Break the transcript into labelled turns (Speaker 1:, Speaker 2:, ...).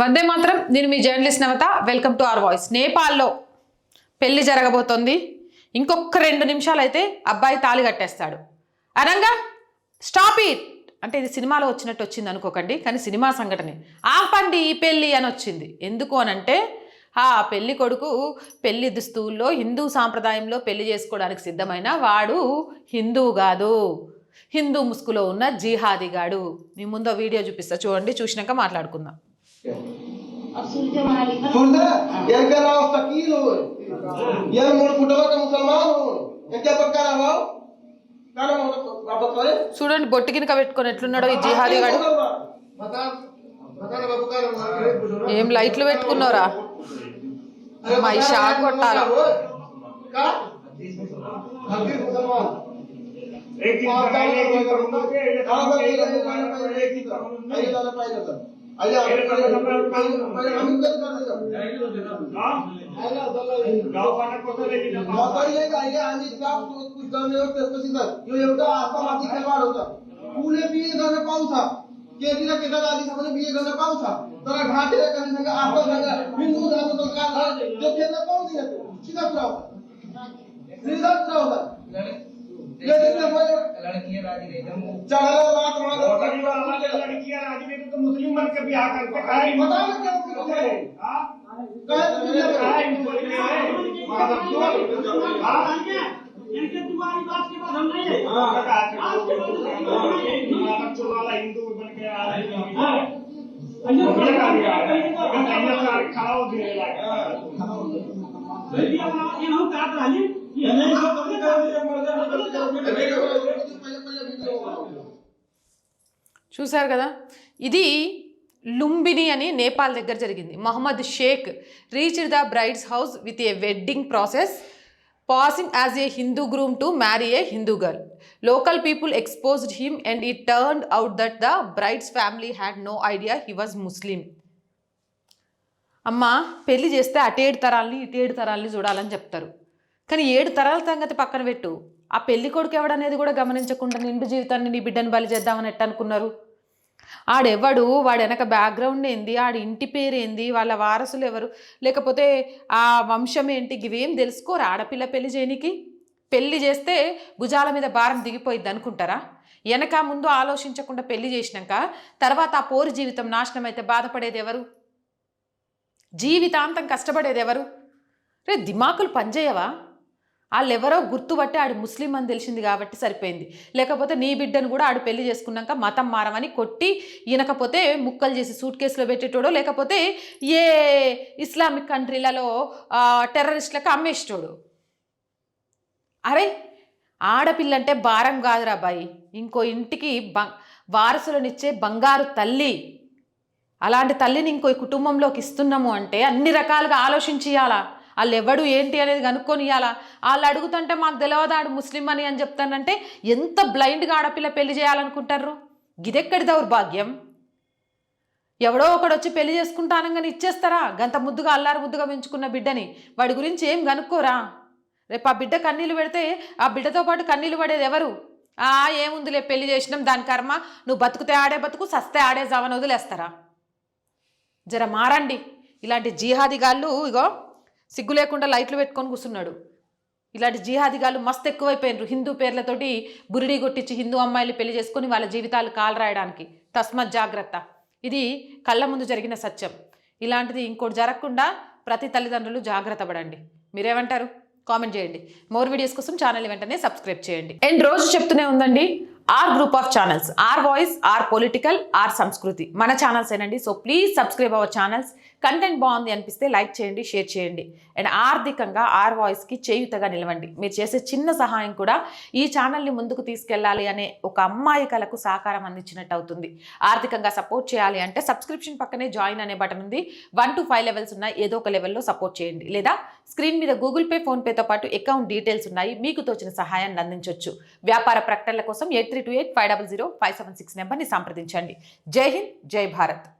Speaker 1: వందే మాత్రం. నేను మీ journalist Navata. Welcome to our voice. నేపాల్లో పెళ్ళి జరగబోతోంది. ఇంకొక రెండు నిమిషాలు అయితే అబ్బాయి తాళి కట్టేస్తాడు. అనంగా స్టాప్ ఇట్! అంటే ఇది సినిమాలో వచ్చినట్టు వచ్చింది అనుకోకండి కానీ సినిమా సంఘటనే. ఆపండి ఈ పెళ్ళి అని వచ్చింది. ఎందుకు అనంటే ఆ పెళ్ళి కొడుకు పెళ్ళి దుస్తువుల్లో హిందూ సాంప్రదాయంలో పెళ్ళి చేసుకోవడానికి సిద్ధమైన వాడు హిందువు కాదు. హిందూ ముసుగులో ఉన్న జీహాదిగాడు మీ ముందు వీడియో చూపిస్తా. చూడండి చూసినాక మాట్లాడుకుందాం.
Speaker 2: अब
Speaker 1: చూడండి బొట్టి కినక పెట్టుకొని ఎట్లున్నాడో ఈ జిహాదీ
Speaker 3: గారు
Speaker 1: ఏం లైట్లు పెట్టుకున్నారా? మై షాక్ కొట్టాల?
Speaker 4: आया
Speaker 3: पहिले
Speaker 4: आम्ही कधी
Speaker 3: करायचं नोकरी नाही काही आणि गाव तोच व्यवस्थित प्रसिद्ध एवढा आता माती खेळवाड होता। पुणे बीए गण पावसा केटीला केदार आधी समजा बीए गण पावसा तर घाटे कधी सांगा आता सांगा। मी नू झालो तो। का झालं ते त्यांना पाहून दिलं
Speaker 5: शिकत राहता श्रीदास राहता
Speaker 3: चढ़ा बात
Speaker 4: लड़कियाँ राज़ी तो मुस्लिम बन के ब्याह करते
Speaker 3: हैं
Speaker 4: बता
Speaker 6: इनके तुम्हारी बात के बाद हम नहीं है
Speaker 4: वाला हिंदू बन के आ रहा है।
Speaker 6: खाओ दे रहा है।
Speaker 1: చూశారు కదా? ఇది లుంబిని అని నేపాల్ దగ్గర జరిగింది. Mohammad Sheikh reach the bride's house with a wedding process passing as a Hindu groom to marry a Hindu girl local people exposed him and ఈ turn out that the bride's family had no idea he was Muslim అమ్మ పెళ్ళి చేస్తే అటేడు తరాల్ని ఇటేడు తరాలని చూడాలని చెప్తారు. కానీ ఏడు తరాల సంగతి పక్కన పెట్టు. ఆ పెళ్ళి కొడుకు ఎవడనేది కూడా గమనించకుండా నిండు జీవితాన్ని నీ బిడ్డను బలి చేద్దామని ఎట్టనుకున్నారు? అనుకున్నారు ఆడెవడు వాడు వెనక బ్యాక్గ్రౌండ్ ఏంది ఆడి ఇంటి పేరు ఏంది వాళ్ళ వారసులు ఎవరు? లేకపోతే ఆ వంశం ఏంటి? ఇవేం తెలుసుకోరు ఆడపిల్ల పెళ్ళి చేయనికి? పెళ్ళి చేస్తే భుజాల మీద భారం దిగిపోయిద్ది అనుకుంటారా? వెనక ముందు ఆలోచించకుండా పెళ్ళి చేసినాక తర్వాత ఆ పోరు జీవితం నాశనం అయితే బాధపడేది ఎవరు? జీవితాంతం కష్టపడేది ఎవరు? రే దిమాకులు పనిచేయవా? వాళ్ళెవరో గుర్తుపట్టి ఆడు ముస్లిం అని తెలిసింది కాబట్టి సరిపోయింది. లేకపోతే నీ బిడ్డను కూడా ఆడు పెళ్ళి చేసుకున్నాక మతం మారమని కొట్టి ఈనకపోతే ముక్కలు చేసి సూట్ కేసులో పెట్టేటోడో లేకపోతే ఏ ఇస్లామిక్ కంట్రీలలో టెర్రరిస్టులకు అమ్మేసేటోడు. అరే ఆడపిల్ల అంటే భారం కాదురా బాయ్. ఇంకో ఇంటికి బ వారసులనిచ్చే బంగారు తల్లి. అలాంటి తల్లిని ఇంకో కుటుంబంలోకి ఇస్తున్నాము అంటే అన్ని రకాలుగా ఆలోచించి వాళ్ళు ఎవడు ఏంటి అనేది కనుక్కొని ఇవ్వాలా వాళ్ళు అడుగుతుంటే మాకు తెలియదు ఆడు ముస్లిం అని అని చెప్తానంటే ఎంత బ్లైండ్గా ఆడపిల్ల పెళ్ళి చేయాలనుకుంటారు గిదెక్కడి దౌర్భాగ్యం? ఎవడో ఒకడు వచ్చి పెళ్ళి చేసుకుంటానంగానే ఇచ్చేస్తారా? గంత ముద్దుగా అల్లారు ముద్దుగా పెంచుకున్న బిడ్డని. వాడి గురించి ఏం కనుక్కోరా? రేపు ఆ బిడ్డ కన్నీళ్ళు పెడితే ఆ బిడ్డతో పాటు కన్నీళ్ళు పడేది ఎవరు? ఆ ఏముందిలే పెళ్ళి చేసినాం దాని కర్మ. నువ్వు బతుకుతే ఆడే బతుకు సస్తే ఆడే జావని వదిలేస్తారా? జర మారండి. ఇలాంటి జిహాదిగాళ్ళు ఇగో సిగ్గు లేకుండా లైట్లు పెట్టుకొని కూర్చున్నాడు. ఇలాంటి జిహాదిగాలు మస్తు ఎక్కువైపోయినారు. హిందూ పేర్లతోటి బురిడి కొట్టించి హిందూ అమ్మాయిలు పెళ్ళి చేసుకొని వాళ్ళ జీవితాలు కాలరాయడానికి తస్మత్ జాగ్రత్త. ఇది కళ్ళ ముందు జరిగిన సత్యం. ఇలాంటిది ఇంకోటి జరగకుండా ప్రతి తల్లిదండ్రులు జాగ్రత్త పడండి. మీరేమంటారు? కామెంట్ చేయండి. మోర్ వీడియోస్ కోసం ఛానల్ వెంటనే సబ్స్క్రైబ్ చేయండి. అండ్ రోజు చెప్తూనే ఉందండి R group of channels. R voice R political R Sanskriti. మన ఛానల్స్ ఏనండి so please subscribe our channels. Content బాగుంది అనిపిస్తే లైక్ చేయండి షేర్ చేయండి. అండ్ ఆర్థికంగా ఆర్ వాయిస్కి చేయుతగా నిలవండి. మీరు చేసే చిన్న సహాయం కూడా ఈ ఛానల్ని ముందుకు తీసుకెళ్ళాలి అనే ఒక అమ్మాయి కలకు సహకారం అందించినట్టు అవుతుంది. ఆర్థికంగా సపోర్ట్ చేయాలి అంటే సబ్స్క్రిప్షన్ పక్కనే జాయిన్ అనే బటన్ ఉంది. వన్ టు ఫైవ్ లెవెల్స్ ఉన్నాయి ఏదో ఒక లెవెల్లో సపోర్ట్ చేయండి. లేదా స్క్రీన్ మీద గూగుల్ పే ఫోన్పేతో పాటు అకౌంట్ డీటెయిల్స్ ఉన్నాయి మీకు తోచిన సహాయాన్ని అందించవచ్చు వ్యాపార ప్రకటనల కోసం eight three two eight five double zero five seven six నెంబర్ని సంప్రదించండి. జై హింద్ జై భారత్.